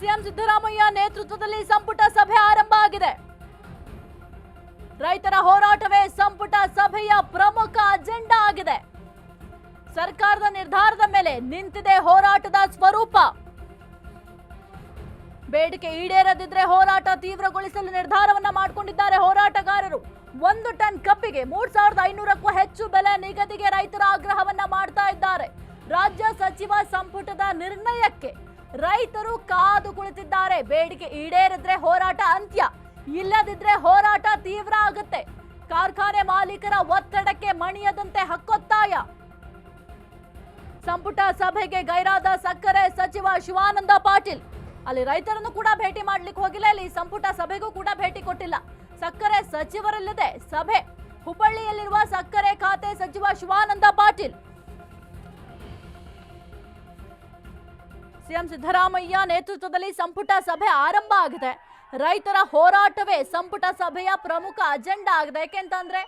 CM Siddaramaiah ನೇತೃತ್ವದಲ್ಲಿ ಸಂಪುಟ ಸಭೆ ಆರಂಭ ಆಗಿದೆ. ರೈತರ ಹೋರಾಟವೇ ಸಂಪುಟ ಸಭೆಯ ಪ್ರಮುಖ ಅಜೆಂಡಾ ಆಗಿದೆ. ಸರ್ಕಾರದ ನಿರ್ಧಾರದ ಮೇಲೆ ನಿಂತಿದೆ ಹೋರಾಟದ ಸ್ವರೂಪ. ಬೇಡಿಕೆ ಈಡೇರದಿದ್ರೆ ಹೋರಾಟ ತೀವ್ರಗೊಳಿಸಲು ನಿರ್ಧಾರವನ್ನ ಮಾಡಿಕೊಂಡಿದ್ದಾರೆ ಹೋರಾಟಗಾರರು. ಒಂದು ಟನ್ ಕಬ್ಬಿಗೆ ಮೂರ್ ಸಾವಿರದ ಐನೂರಕ್ಕೂ ಹೆಚ್ಚು ಬೆಲೆ ನಿಗದಿಗೆ ರೈತರ ಆಗ್ರಹವನ್ನ ಮಾಡ್ತಾ ಇದ್ದಾರೆ. ರಾಜ್ಯ ಸಚಿವ ಸಂಪುಟದ ನಿರ್ಣಯಕ್ಕೆ ರೈತರು ಕಾದು ಕುಳಿತಿದ್ದಾರೆ. ಬೇಡಿಕೆ ಈಡೇರಿದ್ರೆ ಹೋರಾಟ ಅಂತ್ಯ. ಇಲ್ಲದಿದ್ರೆ ಹೋರಾಟ ತೀವ್ರ ಆಗುತ್ತೆ. ಕಾರ್ಖಾನೆ ಮಾಲೀಕರ ಒತ್ತಡಕ್ಕೆ ಮಣಿಯದಂತೆ ಹಕ್ಕೊತ್ತಾಯ. ಸಂಪುಟ ಸಭೆಗೆ ಗೈರಾದ ಸಕ್ಕರೆ ಸಚಿವ ಶಿವಾನಂದ ಪಾಟೀಲ್. ಅಲ್ಲಿ ರೈತರನ್ನು ಕೂಡ ಭೇಟಿ ಮಾಡ್ಲಿಕ್ಕೆ ಹೋಗಿಲ್ಲ. ಇಲ್ಲಿ ಸಂಪುಟ ಸಭೆಗೂ ಕೂಡ ಭೇಟಿ ಕೊಟ್ಟಿಲ್ಲ. ಸಕ್ಕರೆ ಸಚಿವರಲ್ಲಿದೆ ಸಭೆ. ಹುಬ್ಬಳ್ಳಿಯಲ್ಲಿರುವ ಸಕ್ಕರೆ ಖಾತೆ ಸಚಿವ ಶಿವಾನಂದ ಪಾಟೀಲ್. ಸಿಎಂ ಸಿದ್ದರಾಮಯ್ಯ ನೇತೃತ್ವದಲ್ಲಿ ಸಂಪುಟ ಸಭೆ ಆರಂಭ ಆಗಿದೆ. ರೈತರ ಹೋರಾಟವೇ ಸಂಪುಟ ಸಭೆಯ ಪ್ರಮುಖ ಅಜೆಂಡಾ ಆಗಿದೆ. ಯಾಕೆಂತಂದ್ರೆ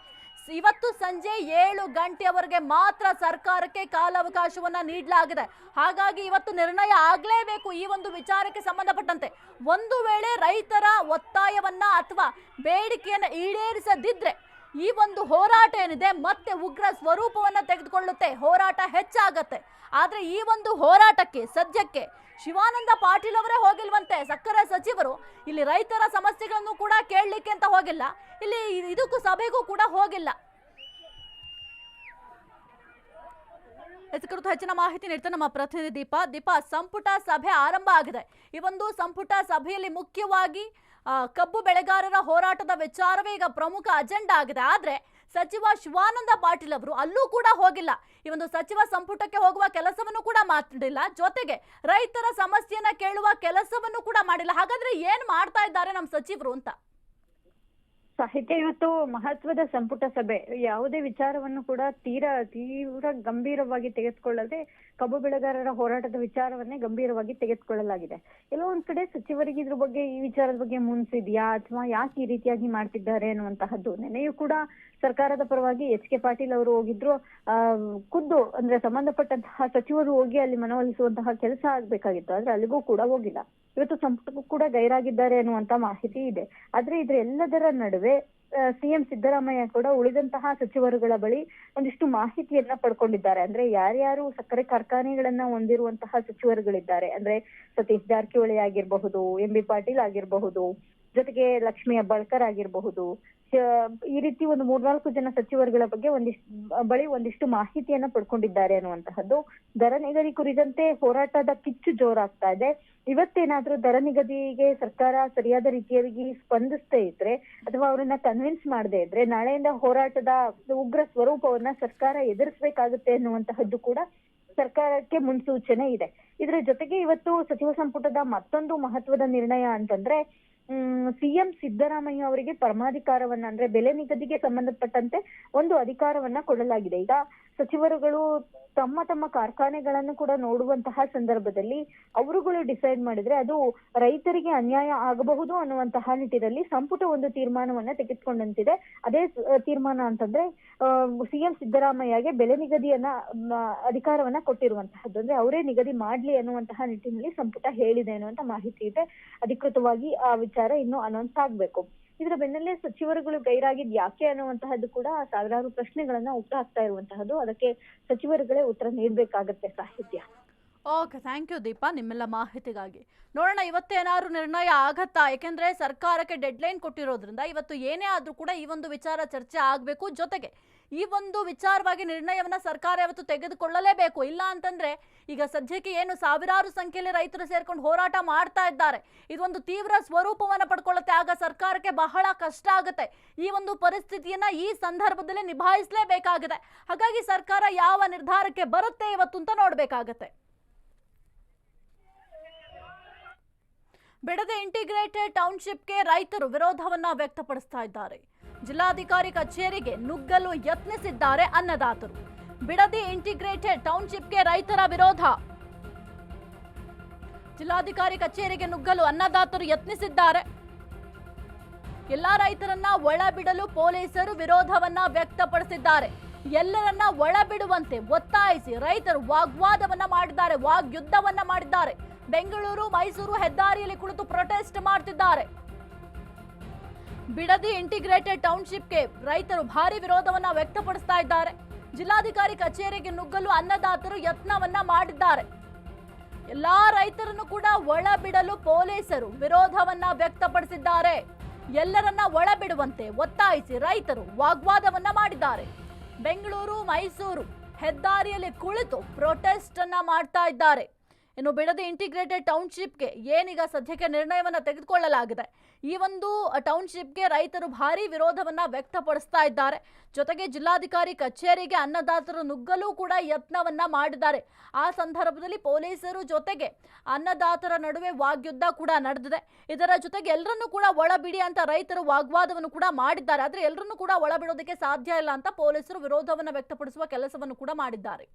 ಇವತ್ತು ಸಂಜೆ ಏಳು ಗಂಟೆಯವರೆಗೆ ಮಾತ್ರ ಸರ್ಕಾರಕ್ಕೆ ಕಾಲಾವಕಾಶವನ್ನ ನೀಡಲಾಗಿದೆ. ಹಾಗಾಗಿ ಇವತ್ತು ನಿರ್ಣಯ ಆಗಲೇಬೇಕು ಈ ಒಂದು ವಿಚಾರಕ್ಕೆ ಸಂಬಂಧಪಟ್ಟಂತೆ. ಒಂದು ವೇಳೆ ರೈತರ ಒತ್ತಾಯವನ್ನ ಅಥವಾ ಬೇಡಿಕೆಯನ್ನ ಈಡೇರಿಸದಿದ್ರೆ ಈ ಒಂದು ಹೋರಾಟ ಏನಿದೆ, ಮತ್ತೆ ಉಗ್ರ ಸ್ವರೂಪವನ್ನ ತೆಗೆದುಕೊಳ್ಳುತ್ತೆ. ಹೋರಾಟ ಹೆಚ್ಚಾಗತ್ತೆ. ಆದರೆ ಈ ಒಂದು ಹೋರಾಟಕ್ಕೆ, ಸದ್ಯಕ್ಕೆ ಶಿವಾನಂದ ಪಾಟೀಲ್ ಅವರೇ ಹೋಗಿಲ್ವಂತೆ. ಸಕ್ಕರೆ ಸಚಿವರು, ಇಲ್ಲಿ ರೈತರ ಸಮಸ್ಯೆಗಳನ್ನು ಕೂಡ ಕೇಳಲಿಕ್ಕೆ ಅಂತ ಹೋಗಿಲ್ಲ. ಇಲ್ಲಿ ಇದಕ್ಕೂ ಸಭೆಗೂ ಕೂಡ ಹೋಗಿಲ್ಲ. ಕುರಿತು ಹೆಚ್ಚಿನ ಮಾಹಿತಿ ನೀಡ್ತಾರೆ ನಮ್ಮ ಪ್ರತಿನಿಧಿ ದೀಪ. ದೀಪ, ಸಂಪುಟ ಸಭೆ ಆರಂಭ ಆಗಿದೆ. ಈ ಒಂದು ಸಂಪುಟ ಸಭೆಯಲ್ಲಿ ಮುಖ್ಯವಾಗಿ ಕಬ್ಬು ಬೆಳೆಗಾರರ ಹೋರಾಟದ ವಿಚಾರವೇ ಈಗ ಪ್ರಮುಖ ಅಜೆಂಡಾ ಆಗಿದೆ. ಆದ್ರೆ ಸಚಿವ ಶಿವಾನಂದ ಪಾಟೀಲ್ ಅವರು ಅಲ್ಲೂ ಕೂಡ ಹೋಗಿಲ್ಲ. ಈ ಒಂದು ಸಚಿವ ಸಂಪುಟಕ್ಕೆ ಹೋಗುವ ಕೆಲಸವನ್ನು ಕೂಡ ಮಾಡಿಲ್ಲ. ಜೊತೆಗೆ ರೈತರ ಸಮಸ್ಯೆಯನ್ನ ಕೇಳುವ ಕೆಲಸವನ್ನು ಕೂಡ ಮಾಡಿಲ್ಲ. ಹಾಗಾದ್ರೆ ಏನ್ ಮಾಡ್ತಾ ಇದ್ದಾರೆ ನಮ್ಮ ಸಚಿವರು ಅಂತ? ಸಾಹಿತ್ಯ ಇವತ್ತು ಮಹತ್ವದ ಸಂಪುಟ ಸಭೆ. ಯಾವುದೇ ವಿಚಾರವನ್ನು ಕೂಡ ತೀರಾ, ತೀವ್ರ ಗಂಭೀರವಾಗಿ ತೆಗೆದುಕೊಳ್ಳದೆ ಕಬ್ಬು ಬೆಳೆಗಾರರ ಹೋರಾಟದ ವಿಚಾರವನ್ನೇ ಗಂಭೀರವಾಗಿ ತೆಗೆದುಕೊಳ್ಳಲಾಗಿದೆ. ಎಲ್ಲೋ ಒಂದ್ ಕಡೆ ಸಚಿವರಿಗೆ ಇದ್ರ ಬಗ್ಗೆ, ಈ ವಿಚಾರದ ಬಗ್ಗೆ ಮುನ್ಸಿದ್ಯಾ ಅಥವಾ ಯಾಕೆ ಈ ರೀತಿಯಾಗಿ ಮಾಡ್ತಿದ್ದಾರೆ ಅನ್ನುವಂತಹದ್ದು ನೆನೆಯೂ ಕೂಡ ಸರ್ಕಾರದ ಪರವಾಗಿ ಎಚ್ ಕೆ ಪಾಟೀಲ್ ಅವರು ಹೋಗಿದ್ರು. ಆ, ಖುದ್ದು ಅಂದ್ರೆ ಸಂಬಂಧಪಟ್ಟಂತಹ ಸಚಿವರು ಹೋಗಿ ಅಲ್ಲಿ ಮನವೊಲಿಸುವಂತಹ ಕೆಲಸ ಆಗ್ಬೇಕಾಗಿತ್ತು. ಆದ್ರೆ ಅಲ್ಲಿಗೂ ಕೂಡ ಹೋಗಿಲ್ಲ. ಇವತ್ತು ಸಂಪುಟಕ್ಕೂ ಕೂಡ ಗೈರಾಗಿದ್ದಾರೆ ಅನ್ನುವಂತ ಮಾಹಿತಿ ಇದೆ. ಆದ್ರೆ ಇದ್ರ ಎಲ್ಲದರ ನಡುವೆ ಸಿಎಂ ಸಿದ್ದರಾಮಯ್ಯ ಕೂಡ ಉಳಿದಂತಹ ಸಚಿವರುಗಳ ಬಳಿ ಒಂದಿಷ್ಟು ಮಾಹಿತಿಯನ್ನ ಪಡ್ಕೊಂಡಿದ್ದಾರೆ. ಅಂದ್ರೆ ಯಾರ್ಯಾರು ಸಕ್ಕರೆ ಕಾರ್ಖಾನೆಗಳನ್ನ ಹೊಂದಿರುವಂತಹ ಸಚಿವರುಗಳಿದ್ದಾರೆ. ಅಂದ್ರೆ ಸತೀಶ್ ಜಾರಕಿಹೊಳಿ ಆಗಿರಬಹುದು, ಎಂ ಬಿ ಪಾಟೀಲ್ ಆಗಿರಬಹುದು, ಜೊತೆಗೆ ಲಕ್ಷ್ಮಿ ಹೆಬ್ಬಾಳ್ಕರ್ ಆಗಿರಬಹುದು ಈ ರೀತಿ ಒಂದು ಮೂರ್ನಾಲ್ಕು ಜನ ಸಚಿವರುಗಳ ಬಗ್ಗೆ ಒಂದಿಷ್ಟು, ಬಳಿ ಒಂದಿಷ್ಟು ಮಾಹಿತಿಯನ್ನ ಪಡ್ಕೊಂಡಿದ್ದಾರೆ ಅನ್ನುವಂತಹದ್ದು. ದರ ನಿಗದಿ ಕುರಿತಂತೆ ಹೋರಾಟದ ಕಿಚ್ಚು ಜೋರಾಗ್ತಾ ಇದೆ. ಇವತ್ತೇನಾದ್ರೂ ದರ ನಿಗದಿಗೆ ಸರ್ಕಾರ ಸರಿಯಾದ ರೀತಿಯಾಗಿ ಸ್ಪಂದಿಸದೇ ಇದ್ರೆ ಅಥವಾ ಅವರನ್ನ ಕನ್ವಿನ್ಸ್ ಮಾಡದೇ ಇದ್ರೆ ನಾಳೆಯಿಂದ ಹೋರಾಟದ ಉಗ್ರ ಸ್ವರೂಪವನ್ನ ಸರ್ಕಾರ ಎದುರಿಸಬೇಕಾಗುತ್ತೆ ಅನ್ನುವಂತಹದ್ದು ಕೂಡ ಸರ್ಕಾರಕ್ಕೆ ಮುನ್ಸೂಚನೆ ಇದೆ. ಇದರ ಜೊತೆಗೆ ಇವತ್ತು ಸಚಿವ ಸಂಪುಟದ ಮತ್ತೊಂದು ಮಹತ್ವದ ನಿರ್ಣಯ ಅಂತಂದ್ರೆ ಸಿಎಂ ಸಿದ್ದರಾಮಯ್ಯ ಅವರಿಗೆ ಪರಮಾಧಿಕಾರವನ್ನ ಅಂದ್ರೆ ಬೆಲೆ ನಿಗದಿಗೆ ಸಂಬಂಧಪಟ್ಟಂತೆ ಒಂದು ಅಧಿಕಾರವನ್ನ ಕೊಡಲಾಗಿದೆ. ಈಗ ಸಚಿವರುಗಳು ತಮ್ಮ ತಮ್ಮ ಕಾರ್ಖಾನೆಗಳನ್ನು ಕೂಡ ನೋಡುವಂತಹ ಸಂದರ್ಭದಲ್ಲಿ ಅವರುಗಳು ಡಿಸೈಡ್ ಮಾಡಿದ್ರೆ ಅದು ರೈತರಿಗೆ ಅನ್ಯಾಯ ಆಗಬಹುದು ಅನ್ನುವಂತಹ ನಿಟ್ಟಿನಲ್ಲಿ ಸಂಪುಟ ಒಂದು ತೀರ್ಮಾನವನ್ನ ತೆಗೆದುಕೊಂಡಂತಿದೆ. ಅದೇ ತೀರ್ಮಾನ ಅಂತಂದ್ರೆ ಸಿಎಂ ಸಿದ್ದರಾಮಯ್ಯಗೆ ಬೆಲೆ ನಿಗದಿಯನ್ನ ಅಧಿಕಾರವನ್ನ ಕೊಟ್ಟಿರುವಂತಹದ್ದು. ಅಂದ್ರೆ ಅವರೇ ನಿಗದಿ ಮಾಡ್ಲಿ ಅನ್ನುವಂತಹ ನಿಟ್ಟಿನಲ್ಲಿ ಸಂಪುಟ ಹೇಳಿದೆ ಅನ್ನುವಂತ ಮಾಹಿತಿ ಇದೆ. ಅಧಿಕೃತವಾಗಿ ಆ ವಿಚಾರ ಇನ್ನು ಅನೌನ್ಸ್ ಆಗ್ಬೇಕು. ಇದರ ಬೆನ್ನಲ್ಲೇ ಸಚಿವರುಗಳು ಗೈರಾಗಿದ್ ಯಾಕೆ ಅನ್ನುವಂತಹದ್ದು ಕೂಡ ಸಾವಿರಾರು ಪ್ರಶ್ನೆಗಳನ್ನ ಹುಟ್ಟು ಹಾಕ್ತಾ ಇರುವಂತಹದ್ದು. ಅದಕ್ಕೆ ಸಚಿವರುಗಳೇ ಉತ್ತರ ನೀಡ್ಬೇಕಾಗತ್ತೆ ಸಾಹಿತ್ಯ. ಓಕೆ ಥ್ಯಾಂಕ್ ಯು ದೀಪಾ, ನಿಮ್ಮೆಲ್ಲ ಮಾಹಿತಿಗಾಗಿ. ನೋಡೋಣ ಇವತ್ತೇನಾದ್ರು ನಿರ್ಣಯ ಆಗತ್ತಾ? ಯಾಕೆಂದ್ರೆ ಸರ್ಕಾರಕ್ಕೆ ಡೆಡ್ಲೈನ್ ಕೊಟ್ಟಿರೋದ್ರಿಂದ ಇವತ್ತು ಏನೇ ಆದ್ರೂ ಕೂಡ ಈ ಒಂದು ವಿಚಾರ ಚರ್ಚೆ ಆಗಬೇಕು. ಜೊತೆಗೆ ಈ ಒಂದು ವಿಚಾರವಾಗಿ ನಿರ್ಣಯವನ್ನ ಸರ್ಕಾರ ಯಾವತ್ತು ತೆಗೆದುಕೊಳ್ಳಲೇಬೇಕು. ಇಲ್ಲ ಅಂತಂದ್ರೆ ಈಗ ಸದ್ಯಕ್ಕೆ ಏನು ಸಾವಿರಾರು ಸಂಖ್ಯೆಯಲ್ಲಿ ರೈತರು ಸೇರ್ಕೊಂಡು ಹೋರಾಟ ಮಾಡ್ತಾ ಇದ್ದಾರೆ. ಇದೊಂದು ತೀವ್ರ ಸ್ವರೂಪವನ್ನು ಪಡ್ಕೊಳ್ಳುತ್ತೆ. ಆಗ ಸರ್ಕಾರಕ್ಕೆ ಬಹಳ ಕಷ್ಟ ಆಗುತ್ತೆ. ಈ ಒಂದು ಪರಿಸ್ಥಿತಿಯನ್ನ ಈ ಸಂದರ್ಭದಲ್ಲಿ ನಿಭಾಯಿಸಲೇಬೇಕಾಗಿದೆ. ಹಾಗಾಗಿ ಸರ್ಕಾರ ಯಾವ ನಿರ್ಧಾರಕ್ಕೆ ಬರುತ್ತೆ ಇವತ್ತು ಅಂತ ನೋಡ್ಬೇಕಾಗತ್ತೆ. ಬಿಡದಿ ಇಂಟಿಗ್ರೇಟೆಡ್ ಟೌನ್ಶಿಪ್ಗೆ ರೈತರು ವಿರೋಧವನ್ನ ವ್ಯಕ್ತಪಡಿಸ್ತಾ ಇದ್ದಾರೆ. ಜಿಲ್ಲಾಧಿಕಾರಿ ಕಚೇರಿಗೆ ನುಗ್ಗಲು ಯತ್ನಿಸಿದ್ದಾರೆ ಅನ್ನದಾತರು. ಬಿಡದಿ ಇಂಟಿಗ್ರೇಟೆಡ್ ಟೌನ್ಶಿಪ್ಗೆ ರೈತರ ವಿರೋಧ. ಜಿಲ್ಲಾಧಿಕಾರಿ ಕಚೇರಿಗೆ ನುಗ್ಗಲು ಅನ್ನದಾತರು ಯತ್ನಿಸಿದ್ದಾರೆ. ಎಲ್ಲ ರೈತರನ್ನ ಒಳ ಬಿಡಲು ಪೊಲೀಸರು ವಿರೋಧವನ್ನ ವ್ಯಕ್ತಪಡಿಸಿದ್ದಾರೆ. ಎಲ್ಲರನ್ನ ಒಳ ಬಿಡುವಂತೆ ಒತ್ತಾಯಿಸಿ ರೈತರು ವಾಗ್ವಾದವನ್ನ ಮಾಡಿದ್ದಾರೆ, ವಾಗ್ಯುದ್ಧವನ್ನ ಮಾಡಿದ್ದಾರೆ. ಬೆಂಗಳೂರು, ಮೈಸೂರು ಹೆದ್ದಾರಿಯಲ್ಲಿ ಕುಳಿತು ಪ್ರೊಟೆಸ್ಟ್ ಮಾಡ್ತಿದ್ದಾರೆ. ಬಿಡದಿ ಇಂಟಿಗ್ರೇಟೆಡ್ ಟೌನ್ಶಿಪ್ಗೆ ರೈತರು ಭಾರಿ ವಿರೋಧವನ್ನ ವ್ಯಕ್ತಪಡಿಸ್ತಾ ಇದ್ದಾರೆ. ಜಿಲ್ಲಾಧಿಕಾರಿ ಕಚೇರಿಗೆ ನುಗ್ಗಲು ಅನ್ನದಾತರು ಯತ್ನವನ್ನ ಮಾಡಿದ್ದಾರೆ. ಎಲ್ಲಾ ರೈತರನ್ನು ಕೂಡ ಒಳ ಬಿಡಲು ಪೊಲೀಸರು ವಿರೋಧವನ್ನ ವ್ಯಕ್ತಪಡಿಸಿದ್ದಾರೆ. ಎಲ್ಲರನ್ನ ಒಳ ಬಿಡುವಂತೆ ಒತ್ತಾಯಿಸಿ ರೈತರು ವಾಗ್ವಾದವನ್ನ ಮಾಡಿದ್ದಾರೆ. ಬೆಂಗಳೂರು, ಮೈಸೂರು ಹೆದ್ದಾರಿಯಲ್ಲಿ ಕುಳಿತು ಪ್ರೊಟೆಸ್ಟ್ ಅನ್ನ ಮಾಡ್ತಾ ಇದ್ದಾರೆ. ಇನ್ನು ಬಿಡದಿ ಇಂಟಿಗ್ರೇಟೆಡ್ ಟೌನ್ಶಿಪ್ಗೆ ಏನೀಗ ಸದ್ಯಕ್ಕೆ ನಿರ್ಣಯವನ್ನು ತೆಗೆದುಕೊಳ್ಳಲಾಗಿದೆ. ಈ ಒಂದು ಟೌನ್ಶಿಪ್ಗೆ ರೈತರು ಭಾರೀ ವಿರೋಧವನ್ನ ವ್ಯಕ್ತಪಡಿಸ್ತಾ ಇದ್ದಾರೆ. ಜೊತೆಗೆ ಜಿಲ್ಲಾಧಿಕಾರಿ ಕಚೇರಿಗೆ ಅನ್ನದಾತರು ನುಗ್ಗಲು ಕೂಡ ಯತ್ನವನ್ನ ಮಾಡಿದ್ದಾರೆ. ಆ ಸಂದರ್ಭದಲ್ಲಿ ಪೊಲೀಸರು ಜೊತೆಗೆ ಅನ್ನದಾತರ ನಡುವೆ ವಾಗ್ಯುದ್ಧ ಕೂಡ ನಡೆದಿದೆ. ಇದರ ಜೊತೆಗೆ ಎಲ್ಲರನ್ನೂ ಕೂಡ ಒಳಬಿಡಿ ಅಂತ ರೈತರು ವಾಗ್ವಾದವನ್ನು ಕೂಡ ಮಾಡಿದ್ದಾರೆ. ಆದರೆ ಎಲ್ಲರನ್ನೂ ಕೂಡ ಒಳಬಿಡೋದಕ್ಕೆ ಸಾಧ್ಯ ಇಲ್ಲ ಅಂತ ಪೊಲೀಸರು ವಿರೋಧವನ್ನು ವ್ಯಕ್ತಪಡಿಸುವ ಕೆಲಸವನ್ನು ಕೂಡ ಮಾಡಿದ್ದಾರೆ.